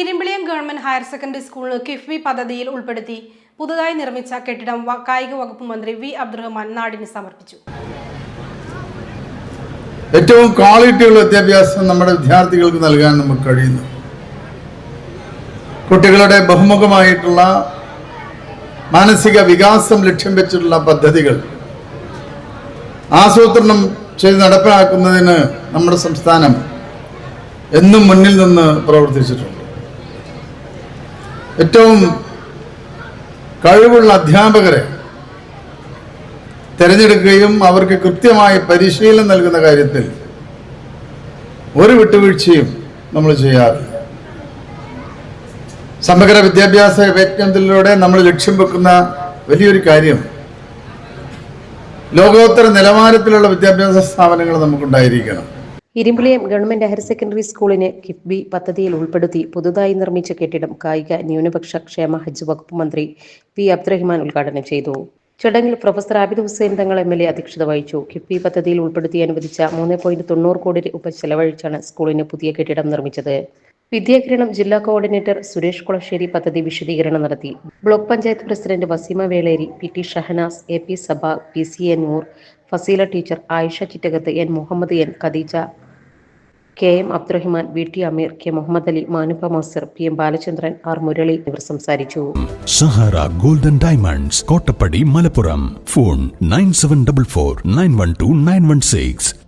Irimbiliyam government higher secondary സ്കൂളിന് കിഫ്ബി പദ്ധതിയിൽ ഉൾപ്പെടുത്തി പുതുതായി നിർമ്മിച്ച കെട്ടിടം കായിക വകുപ്പ് മന്ത്രി വി. അബ്ദുറഹ്മാൻ നാടിന് സമർപ്പിച്ചു. ഏറ്റവും ക്വാളിറ്റിയുള്ള വിദ്യാഭ്യാസം നമ്മുടെ വിദ്യാർത്ഥികൾക്ക് നൽകാൻ നമുക്ക് കഴിയുന്നു. കുട്ടികളുടെ ബഹുമുഖമായിട്ടുള്ള മാനസിക വികാസം ലക്ഷ്യം വെച്ചിട്ടുള്ള പദ്ധതികൾ ആസൂത്രണം ചെയ്ത് നടപ്പിലാക്കുന്നതിന് നമ്മുടെ സംസ്ഥാനം എന്നും മുന്നിൽ നിന്ന് പ്രവർത്തിച്ചിട്ടുണ്ട്. ഏറ്റവും കഴിവുള്ള അധ്യാപകരെ തിരഞ്ഞെടുക്കുകയും അവർക്ക് കൃത്യമായ പരിശീലനം നൽകുന്ന കാര്യത്തിൽ ഒരു വിട്ടുവീഴ്ചയും നമ്മൾ ചെയ്യാറില്ല. സമഗ്ര വിദ്യാഭ്യാസ യജ്ഞത്തിലൂടെ നമ്മൾ ലക്ഷ്യം വെക്കുന്ന വലിയൊരു കാര്യം ലോകോത്തര നിലവാരത്തിലുള്ള വിദ്യാഭ്യാസ സ്ഥാപനങ്ങൾ നമുക്കുണ്ടായിരിക്കണം. ഇരുമ്പിളിയം ഗവൺമെന്റ് ഹയർ സെക്കൻഡറി സ്കൂളിനെ കിഫ്ബി പദ്ധതിയിൽ ഉൾപ്പെടുത്തി പുതുതായി നിർമ്മിച്ച കെട്ടിടം കായിക ന്യൂനപക്ഷ ക്ഷേമ ഹജ്ജ് വകുപ്പ് മന്ത്രി പി അബ്ദുറഹിമാൻ ഉദ്ഘാടനം ചെയ്തു. ചടങ്ങിൽ professor Abid Hussain Thangal M L A അധ്യക്ഷത വഹിച്ചു. കിഫ്ബി പദ്ധതിയിൽ ഉൾപ്പെടുത്തി അനുവദിച്ച മൂന്ന് പോയിന്റ് തൊണ്ണൂറ് കോടി രൂപ ചെലവഴിച്ചാണ് സ്കൂളിന് പുതിയ കെട്ടിടം നിർമ്മിച്ചത്. വിദ്യാകിരണം ജില്ലാ കോർഡിനേറ്റർ സുരേഷ് കുളശ്ശേരി പദ്ധതി വിശദീകരണം നടത്തി. Block panchayat president Waseema Veleri P T Shahnas A P Saba P C A Noor Fazeela teacher Ayisha Chittakath N Muhammed N Khadeeja K M Abdurahiman V T Ameer K Muhammed Ali Manupa master P M Balachandran R Murali എന്നിവർ സംസാരിച്ചു. Sahara golden diamonds Kottappadi Malappuram. Phone nine seven double four nine one two nine one six.